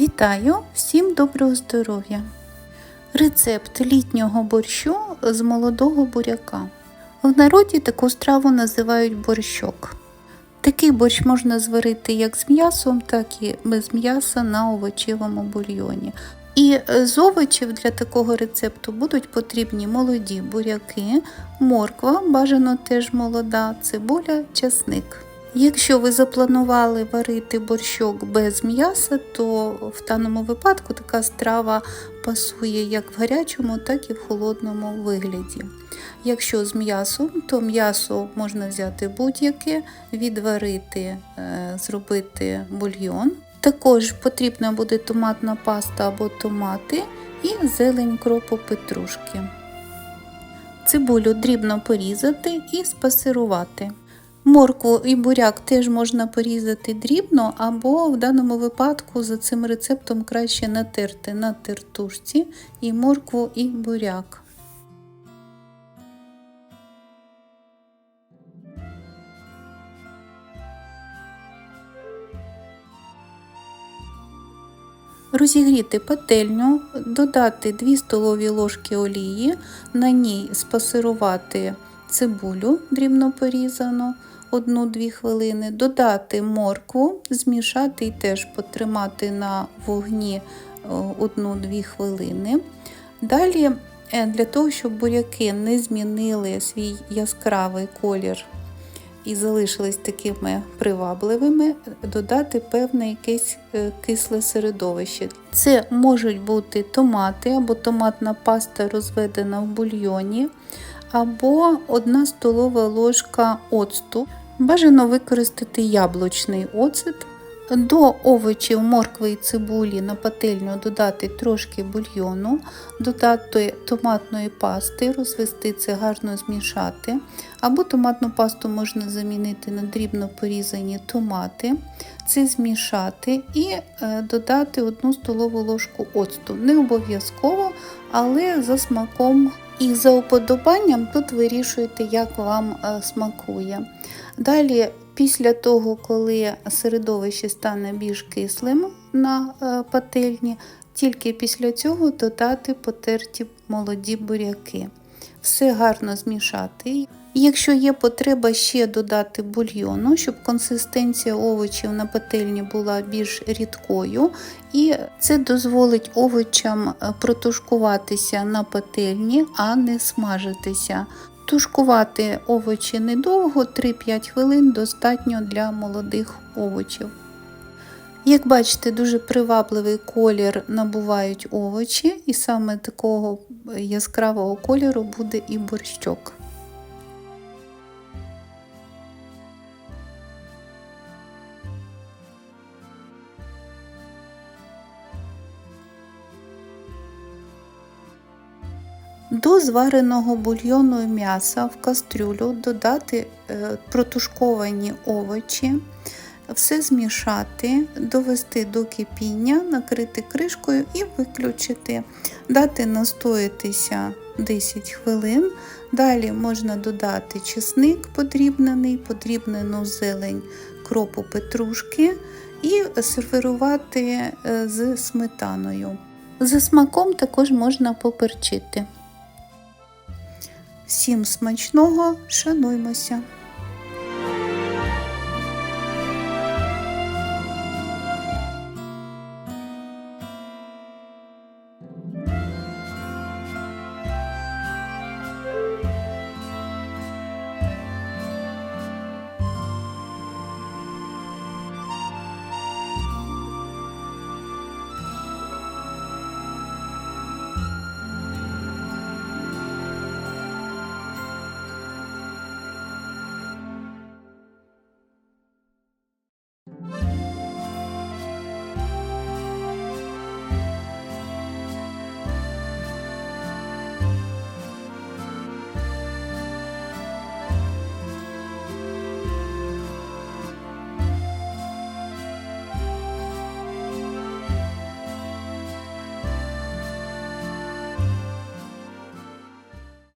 Вітаю! Всім доброго здоров'я! Рецепт літнього борщу з молодого буряка. В народі таку страву називають борщок. Такий борщ можна зварити як з м'ясом, так і без м'яса на овочевому бульйоні. І з овочів для такого рецепту будуть потрібні молоді буряки, морква, бажано теж молода, цибуля, часник. Якщо ви запланували варити борщок без м'яса, то в даному випадку така страва пасує як в гарячому, так і в холодному вигляді. Якщо з м'ясом, то м'ясо можна взяти будь-яке, відварити, е, зробити бульйон. Також потрібна буде томатна паста або томати і зелень кропу петрушки. Цибулю дрібно порізати і спасирувати. Моркву і буряк теж можна порізати дрібно, або в даному випадку за цим рецептом краще натерти на тертушці і моркву і буряк. Розігріти пательню, додати 2 столові ложки олії, на ній спасирувати цибулю дрібно порізану 1-2 хвилини, додати моркву, змішати і теж потримати на вогні 1-2 хвилини. Далі, для того, щоб буряки не змінили свій яскравий колір і залишились такими привабливими, додати певне якесь кисле середовище. Це можуть бути томати або томатна паста розведена в бульйоні, або 1 столова ложка оцту. Бажано використати яблучний оцет. До овочів моркви і цибулі на пательню додати трошки бульйону, додати томатної пасти, розвести це гарно змішати. Або томатну пасту можна замінити на дрібно порізані томати, це змішати і додати 1 столову ложку оцту. Не обов'язково, але за смаком і за уподобанням тут вирішуєте, як вам смакує. Далі Після того, коли середовище стане більш кислим на пательні, тільки після цього додати потерті молоді буряки. Все гарно змішати. Якщо є потреба ще додати бульйону, щоб консистенція овочів на пательні була більш рідкою, і це дозволить овочам протушкуватися на пательні, а не смажитися. Тушкувати овочі недовго, 3-5 хвилин достатньо для молодих овочів. Як бачите, дуже привабливий колір набувають овочі, і саме такого яскравого кольору буде і борщок. До звареного бульйону м'яса в кастрюлю додати протушковані овочі, все змішати, довести до кипіння, накрити кришкою і виключити, дати настоятися 10 хвилин. Далі можна додати чесник подрібнений, подрібнену зелень кропу петрушки і сервірувати з сметаною. За смаком також можна поперчити. Всім смачного, шануймося!